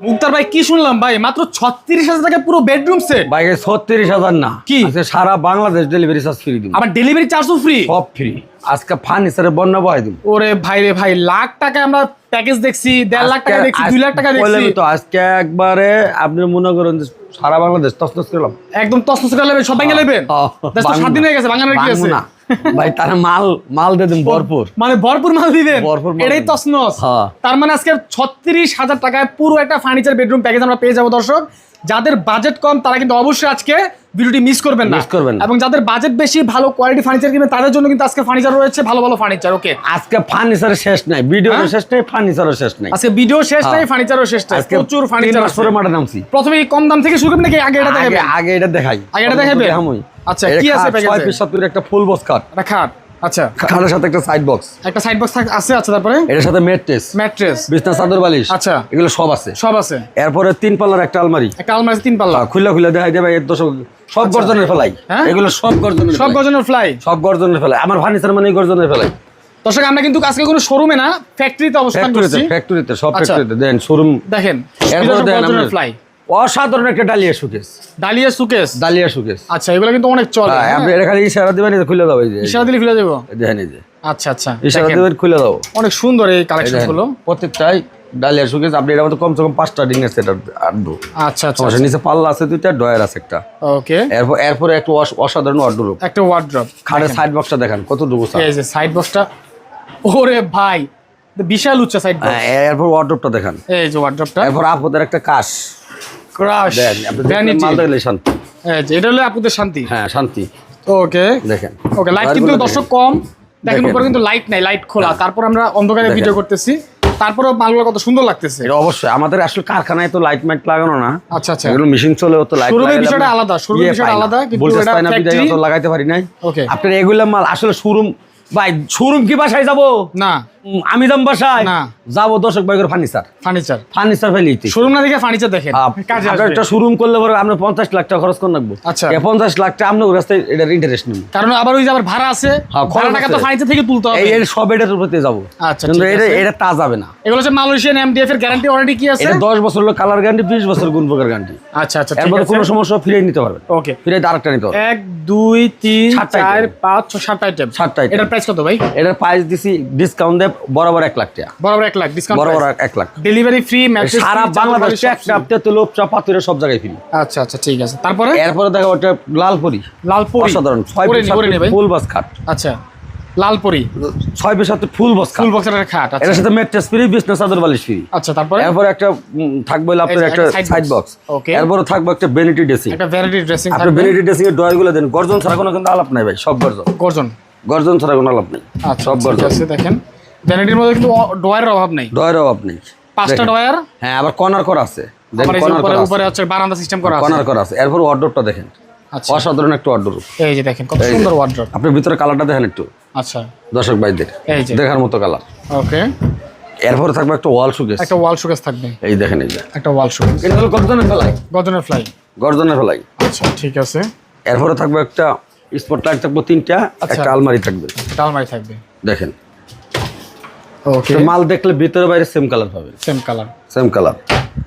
মুক্তার ভাই কি শুনলাম ভাই? মাত্র ছত্রিশ হাজার টাকা পুরো বেডরুম সেট ভাই ছত্রিশ হাজার না। কি? আজকে সারা বাংলাদেশ ডেলিভারি চার্জ ফ্রি দিব। আবার ডেলিভারি চার্জও ফ্রি সব ফ্রি আজকে ফার্নিচারের বন্যা বহাই দিব। ওরে ভাই রে ভাই লাখ টাকা আমরা প্যাকেজ দেখছি দেড় লাখ টাকা দেখছি দুই লাখ টাকা দেখছি। তো আজকে একবারে আপনি মনে করেন সারা বাংলাদেশ তসতস করলাম একদম তসতস করে নেবেন সব ভেঙে নেবেন। সাত দিন হয়ে গেছে ভাঙানোর কি আছে? ভাই তারা মাল মাল দিয়ে দিন ভরপুর। মানে ভরপুর মাল দিবেন ভরপুর এটাই। তসনস। হ্যাঁ। তার মানে আজকে ছত্রিশ হাজার টাকায় পুরো একটা ফার্নিচার বেডরুম প্যাকেজ আমরা পেয়ে যাব দর্শক। যাদের বাজেট কম তারা কিন্তু অবশ্যই আজকে ভিডিওটি মিস করবেন না। Miss করবেন এবং যাদের বাজেট বেশি ভালো কোয়ালিটি ফার্নিচার কিনবেন তাদের জন্য কিন্তু আজকে ফার্নিচার রয়েছে ভালো ভালো ফার্নিচার ওকে আজকে ফার্নিচারের শেষ নাই ভিডিও হ্যাঁ? শেষ নাই ফার্নিচারও শেষ নাই। আজকে ভিডিও শেষ নাই হ্যাঁ। ফার্নিচারও শেষ নাই প্রচুর ফার্নিচার মাস পরে মাঠে নামছি। প্রথমে কম দাম থেকে শুরু করবেন নাকি? আগে এটা দেখাবেন আগে এটা দেখাই। আগে এটা দেখাবেন? দেখামই। আচ্ছা, কি আছে প্যাকেজে? ছয় পিস সাত একটা ফুল বক্স কাট এটা খাট আচ্ছা। খাটের সাথে একটা সাইড বক্স একটা সাইড বক্স আছে আচ্ছা তারপরে? এটার সাথে মেট্রেস ম্যাট্রেস বিছনা চাদর বালিশ। আচ্ছা। এগুলো সব আছে। সব আছে। এরপরে তিন পাল্লার একটা আলমারি। একটা আলমারি তিন পাল্লা। খুলে খুলে দেখাই দেবে এর দশক সব গর্জনের ফেলাই। হ্যাঁ? এগুলো সব গর্জনের সব। গজনের ফ্লাই? সব গর্জনের ফেলাই। আমার ফার্নিচার মানে গর্জনের ফেলাই। দর্শক আমরা কিন্তু আজকে কোনো শোরুমে না ফ্যাক্টরিতে অবস্থান করছি। ফ্যাক্টরিতে সব আচ্ছা। ফ্যাক্টরিতে দেন শোরুম দেখেন এরপরে দেন আমাদের- ফ্লাই অসাধারণ একটা ডালিয়া সুকেস ডালিয়া সুকেস ডালিয়া সুকেস আচ্ছা এগুলো কিন্তু অনেক চলে হ্যাঁ, হ্যাঁ? আপনি এটা খালি ইশারা দিবেন খুলে দাও এই যে। ইশারা দিলে ফেলে দেবো? দেখেন এই যে। আচ্ছা আচ্ছা ইশারা দিবেন খুলে দাও। অনেক সুন্দর এই এই কালেকশনগুলো প্রত্যেকটাই ডালিয়া সুকেস আপনি এটার মধ্যে কমসে কম পাঁচটা ডিং আছে এটা আচ্ছা আচ্ছা সমস্যা নিচে পাল্লা আছে দুইটা ডয়ার আছে একটা। ওকে এরপর এরপরে একটা অসাধারণ অর্ডার একটা ওয়ার্ড্রপ খাটের সাইড বক্সটা দেখেন কত এই যে সাইড বক্সটা ওরে ভাই বিশাল উচ্চ সাইড বক্স হ্যাঁ এরপর ওয়ার্ডরোবটা দেখেন। এই যে ওয়ার্ড্রপটা এরপর আপদের একটা কাশ ক্রাশ দেন আপনি দেখলে ভ্যানিটি এটা হলো আপুদের শান্তি। হ্যাঁ শান্তি। ওকে দেখেন। ওকে লাইট কিন্তু দর্শক কম দেখেন দেখেন। উপরে কিন্তু লাইট নাই লাইট খোলা। হ্যাঁ। তারপর আমরা অন্ধকারে ভিডিও করতেছি। তারপরেও বাংলা কত সুন্দর লাগতেছে। এটা অবশ্যই। আমাদের আসলে কারখানায় তো লাইট মাইট লাগানো না। আচ্ছা আচ্ছা। এগুলো মেশিন চলেও তো লাইট শোরুমের বিষয়টা আলাদা, শোরুমের বিষয়টা আলাদা, কিন্তু এটা বিদায় তো লাগাইতে পারি নাই. আপনার এগুলা মাল আসলে শোরুম ভাই শোরুম কি বাসায় যাব? না। আমি যাম বাসায়। যাব দর্শক ভাইগের ফার্নিচার ফার্নিচার ফার্নিচার ফেলিতে শোরুম না দেখে ফার্নিচার দেখেন? একটা শোরুম করলে পরে আমরা পঞ্চাশ লাখ টাকা খরচ করে রাখব। আচ্ছা। পঞ্চাশ লাখ টাকা আমরা রাস্তায় এটার ইন্টারেস্ট নেব। কারণ আবার ওই যে আবার ভাড়া আছে হ্যাঁ, ভাড়া টাকা তো ফার্নিচার থেকে তুলতে হবে। এই সব এটার উপরে যাব। আচ্ছা, এটা এটা তা যাবে না। এগুলো হচ্ছে মালয়েশিয়ান এমডিএফ এর গ্যারান্টি ওয়ারেন্টি কি আছে? এটা দশ বছর হলো কালার গ্যারান্টি বিশ বছর গুণ প্রকার গ্যারান্টি আচ্ছা আচ্ছা এরপরে কোনো সমস্যা ফিরে নিতে পারবেন। ওকে ফিরে আরেকটা নিতে হবে এক দুই তিন চার। পাঁচ ছয় সাতটা আইটেম সাতটা item। এটার প্রাইস কত ভাই? এটার প্রাইস দিছি ডিসকাউন্ট দেব বরাবর এক লাখ টাকা। বরাবর এক লাখ ডিসকাউন্ট বরাবর এক লাখ। ডেলিভারি ফ্রি ম্যাট্রেস সারা বাংলাদেশ চাপ তেতুলোপ চাপ পাতুরে সব জায়গায় ফ্রি। আচ্ছা আচ্ছা ঠিক আছে। তারপরে? এরপরে দেখো ওটা লালপুরি। লালপুরি। অসাধারণ ছয় ফুল বাস খাট। আচ্ছা লালপুরি। ছয় পিস সাথে ফুল ফুল বক্সের একটা খাট আচ্ছা। এটার সাথে মেট্রেস ফ্রি বিজনেস চাদর বালিশ ফ্রি আচ্ছা তারপরে? এরপরে একটা থাকবে আপনার একটা একটা সাইড বক্স Okay. এরপরে থাকবে একটা বেনিটি ড্রেসিং একটা ভ্যারাইটি ড্রেসিং আপনি বেনিটি ড্রেসিং এর দেন। গর্জন ছাড়া কোনো কিন্তু আলাপ নাই ভাই সব গর্জন। গর্জন। গর্জন ছাড়া কোনো আলাপ নেই। আচ্ছা সব গর্জন। আছে দেখেন। ভ্যানিটির মধ্যে কিন্তু ডয়ারের অভাব নেই। ডয়ার অভাব নেই। পাঁচটা ডয়ার হ্যাঁ আবার কর্নার করা আছে। উপরে হচ্ছে বারান্দা সিস্টেম করা আছে। কর্নার করা আছে। এরপর ওয়ার্ডরোবটা দেখেন। আচ্ছা। অসাধারণ একটা ওয়ার্ডরোব এই যে দেখেন কত সুন্দর ওয়ার্ড্রপ আপনি ভিতরে কালারটা দেখেন একটু। আচ্ছা। দর্শক ভাইদের। এই যে। দেখার মতো কালার ওকে। এরপরে থাকবে একটা ওয়াল সুকেস একটা ওয়াল শোকেস থাকবে। এই দেখেন এই যে। একটা ওয়াল শোকেস এটা হলো গর্জনের ফ্লাই। গর্জনের ফ্লাই। গর্জনের ফেলাই। আচ্ছা ঠিক আছে। এরপরে থাকবে একটা স্পট লাইট থাকবে তিনটা। আচ্ছা। একটা আলমারি থাকবে। একটা আলমারি থাকবে। দেখেন। ওকে মাল দেখলে ভিতরে বাইরে সেম কালার পাবে। সেম কালার সেম কালার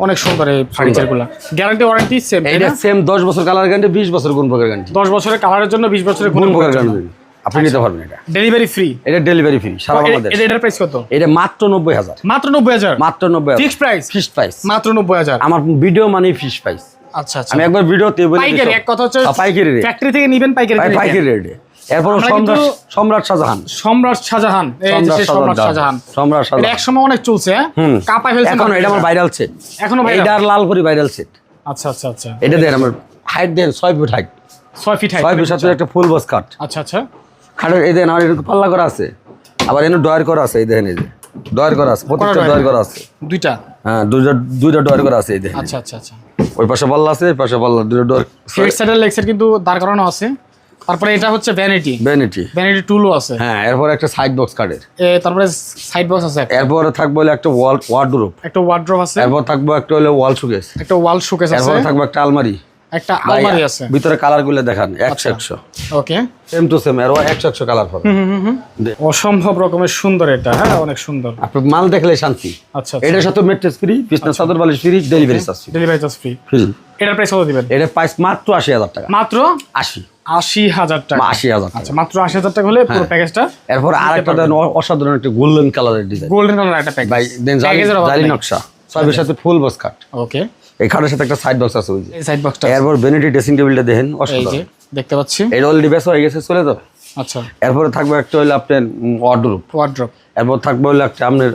অনেক সুন্দর এই ফার্নিচারগুলা গ্যারান্টি ওয়ারেন্টি সেম এইটা সেম দশ বছর কালার গ্যারান্টি বিশ বছর গুণ প্রকার গ্যারান্টি দশ বছরের কালারের জন্য বিশ বছরের গুণ প্রকার গ্যারান্টি আপনি নিতে পারবেন এটা। ডেলিভারি ফ্রি এটা ডেলিভারি ফ্রি সারা বাংলাদেশ। এটা এটার প্রাইস কত? এটা মাত্র নব্বই হাজার। মাত্র নব্বই হাজার? মাত্র নব্বই হাজার। ফিক্স প্রাইস ফিক্সড প্রাইস মাত্র নব্বই হাজার। আমার ভিডিও মানে ফিক্স প্রাইস আচ্ছা আচ্ছা। আমি একবার ভিডিওতে বলে পাইকারি এক কথা হচ্ছে পাইকারি রেট ফ্যাক্টরি থেকে নিবেন পাইকারি পাইকারি রেটে এরপর সম্রাট সম্রাট শাহজাহান। সম্রাট শাহজাহান এই যে সম্রাট শাহজাহান সম্রাট শাহজাহান। এক সময় অনেক চলছে হ্যাঁ? ফেলছে এখন এটা আমার ভাইরাল সেট এখনও viral? এটা লাল করি ভাইরাল সেট আচ্ছা আচ্ছা আচ্ছা। এটা দেন আমার হাইট দেন ছয় ফুট হাইট ছয় ফিট হাইট ছয় ফুট সাথে একটা ফুল বস কাট আচ্ছা আচ্ছা। খাটের এই দেন আমার এরকম পাল্লা করা আছে। আবার এনে ডয়ার করা আছে এই দেখেন এই যে। ডয়ার করা আছে প্রত্যেকটা ডয়ার? করা আছে। দুইটা? হ্যাঁ দুইটা দুইটা ডয়ার করা আছে এই দেখেন আচ্ছা আচ্ছা আচ্ছা। ওই পাশে পাল্লা আছে এই পাশে পাল্লা ডয়ার লেগ সাইড কিন্তু দাঁড় করানো আছে। তারপরে এটা হচ্ছে ভ্যানিটি বেনিটি ভ্যানিটি টুলও আছে। হ্যাঁ এরপর একটা সাইড বক্স কাটের এ, তারপরে সাইড বক্স আছে। এরপরে থাকবে হলো একটা ওয়াল ওয়ার্ডরোব একটা ওয়ার্ড্রপ আছে। এরপর থাকবে একটা হলো ওয়াল সুকেস একটা ওয়াল শোকেস আছে। এরপরে থাকবে একটা আলমারি। একটা আলমারি আছে। ভিতরে কালারগুলো দেখান একশো একশো। ওকে। সেম টু সেম এর একশো একশো কালার পাবে দে- অসম্ভব রকমের সুন্দর এটা হ্যাঁ অনেক সুন্দর। আপনি মাল দেখলে শান্তি। আচ্ছা এটার সাথে মেট্রেস ফ্রি বিছনা চাদর বালিশ free delivery charge delivery charge free free এটার প্রাইস কত দিবেন? এটা প্রাইস মাত্র আশি হাজার টাকা। মাত্র? আশি। আশি হাজার টাকা। আশি হাজার আচ্ছা মাত্র আশি হাজার টাকা হলে পুরো প্যাকেজটা এরপর আর একটা অসাধারণ একটা গোল্ডেন কালারের ডিজাইন গোল্ডেন কালার একটা প্যাকেজ ভাই দেন জালি। নকশা। সবের সাথে ফুল বক্স কাট ওকে এই খাটের সাথে একটা সাইড বক্স আছে ওই যে। সাইড বক্সটা এরপর বেনিটি ড্রেসিং টেবিলটা দেখেন এই যে অসাধারণ দেখতে পাচ্ছি। এটা অলরেডি বেশ হয়ে গেছে চলে যাবে। আচ্ছা। এরপরে থাকবে একটা হইল আপনার ওয়ার্ডরোব ওয়ার্ড্রপ এরপর থাকবে হইল একটা আপনার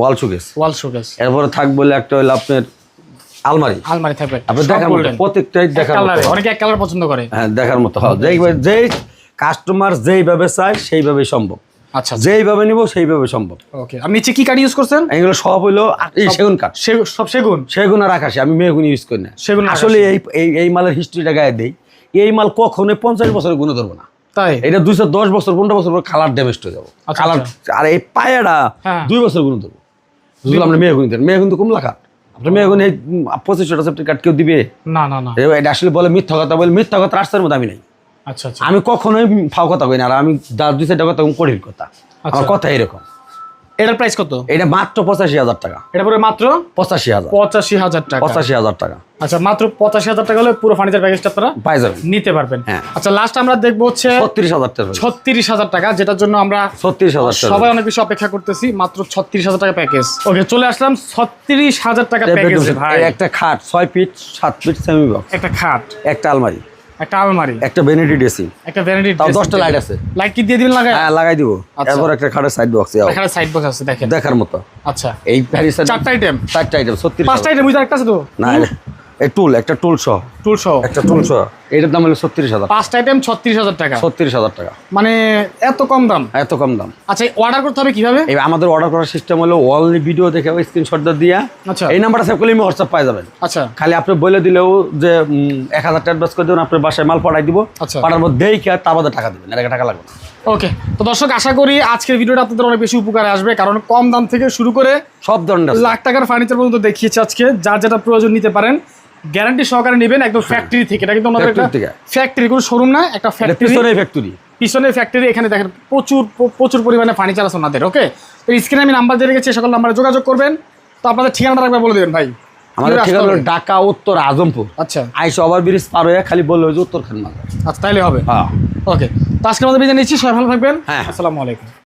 ওয়াল শোকেস ওয়াল শোকেস এরপরে থাকবে হইল একটা হইল আপনার আলমারি। আলমারি থাকবে। আপনি দেখার মতো প্রত্যেকটাই দেখার মতো। অনেকে এক কালার পছন্দ করে। হ্যাঁ দেখার মতো। হয় যেই যেই কাস্টমার যেইভাবে চায় সেইভাবেই সম্ভব। আচ্ছা। যেইভাবে নিব সেইভাবে সম্ভব। ওকে আর নিচে কি কাঠ ইউজ করছেন? এগুলো সব এই সেগুন কাঠ সব সেগুন? সেগুন আর আকাশে আমি মেহগুন ইউজ করি না। সেগুন আসলে এই এই মালের হিস্ট্রিটা গায়ে দেই। এই মাল কখনোই পঞ্চাশ বছরের গুণে ধরবো না। তাই? এটা দুইশো দশ বছর পনেরো বছর পর কালার ড্যামেজ হয়ে যাব। আচ্ছা, কালার আর এই পায়াটা হ্যাঁ। দুই বছর গুণ ধরবো। বুঝলাম আমরা মেহগুনি দেন মেহগুন তো কমলা কাঠ আপনার এখন এই পঁচিশশোটা ছোট কার্ড কেউ দিবে? না না না। এটা আসলে বলে মিথ্যা কথা বলে মিথ্যা কথা রাস্তার মধ্যে আমি নাই। আচ্ছা আচ্ছা। আমি কখনোই ফাও কথা কই না আর আমি দাস দুই চারটা কথা কঠিন কথা। আচ্ছা। আমার কথা এরকম। এটার প্রাইস কত? এটা মাত্র পঁচাশি হাজার টাকা। এটা পরে মাত্র? পঁচাশি হাজার। পঁচাশি হাজার টাকা। পঁচাশি হাজার টাকা। আচ্ছা মাত্র পঁচাশি হাজার টাকা হলে পুরো ফার্নিচার প্যাকেজটা আপনারা পাই যাবেন নিতে পারবেন। হ্যাঁ। আচ্ছা লাস্ট আমরা দেখব হচ্ছে ছত্রিশ হাজার টাকা। ছত্রিশ হাজার টাকা যেটার জন্য আমরা ছত্রিশ হাজার সবাই অনেক বেশি অপেক্ষা করতেছি মাত্র ছত্রিশ হাজার টাকা প্যাকেজ ওকে চলে আসলাম ছত্রিশ হাজার টাকা প্যাকেজ ভাই। একটা খাট ছয় ফিট সাত ফিট সেমি বক্স একটা খাট। একটা আলমারি। একটা আলমারি। একটা ভ্যানিটি ড্রেসিং একটা ভ্যানিটি তাও দশটা লাইট আছে। লাইট কি দিয়ে দিবেন লাগায়? হ্যাঁ লাগাই দিব। আচ্ছা। এরপর একটা খাটের সাইড বক্স এখানে সাইড বক্স আছে দেখেন। দেখার মতো। আচ্ছা। এই প্যারিস চারটা আইটেম চারটা আইটেম ছত্রিশ পাঁচটা আইটেম বুঝতে একটা আছে তো না। এই টুল একটা টুল সহ। টুল সহ। একটা টুল সহ। এটার দাম হলো ছত্রিশ হাজার। পাঁচটা আইটেম ছত্রিশ হাজার টাকা। ছত্রিশ হাজার টাকা। মানে এত কম দাম? এত কম দাম। আচ্ছা অর্ডার করতে হবে কীভাবে? আমাদের অর্ডার করার সিস্টেম হলো অনলি ভিডিও দেখে স্ক্রিনশট দিয়া। আচ্ছা। এই নাম্বারটা সেভ করলে হোয়াটসঅ্যাপ পাই যাবেন। আচ্ছা। খালি আপনি বলে দিলেও যে এক হাজার টাকা অ্যাডভান্স করে দেবেন আপনার বাসায় মাল পাঠাই দিব। আচ্ছা। পাঠার পর দেই কি আর তা বাদে টাকা দেবেন এর টাকা লাগবে ওকে তো দর্শক আশা করি আজকের ভিডিওটা আপনাদের অনেক বেশি উপকারে আসবে কারণ কম দাম থেকে শুরু করে সব ধরনের লাখ টাকার ফার্নিচার পর্যন্ত দেখিয়েছে আজকে। যার যেটা প্রয়োজন নিতে পারেন গ্যারান্টি সহকারে নেবেন একদম ফ্যাক্টরি থেকে। এটা কিন্তু আমাদের একটা ফ্যাক্টরি কোনো শোরুম না একটা ফ্যাক্টরি পিছনে ফ্যাক্টরি পিছনে ফ্যাক্টরি এখানে দেখেন প্রচুর প্রচুর পরিমাণে ফার্নিচার আছে ওনাদের ওকে তো স্ক্রিনে আমি নাম্বার দিয়ে রেখেছি সকল নাম্বারে যোগাযোগ করবেন। তো আপনাদের ঠিকানাটা একবার বলে দেবেন ভাই। আমাদের ঠিকানা হলো ঢাকা উত্তর আজমপুর। আচ্ছা। আইসা ওভার ব্রিজ পার হয়ে খালি বলল যে উত্তর খান আচ্ছা তাইলে হবে। হ্যাঁ। ওকে তো আজকে আমাদের বিদায় নিচ্ছি সবাই ভালো থাকবেন। হ্যাঁ। আসসালামু আলাইকুম।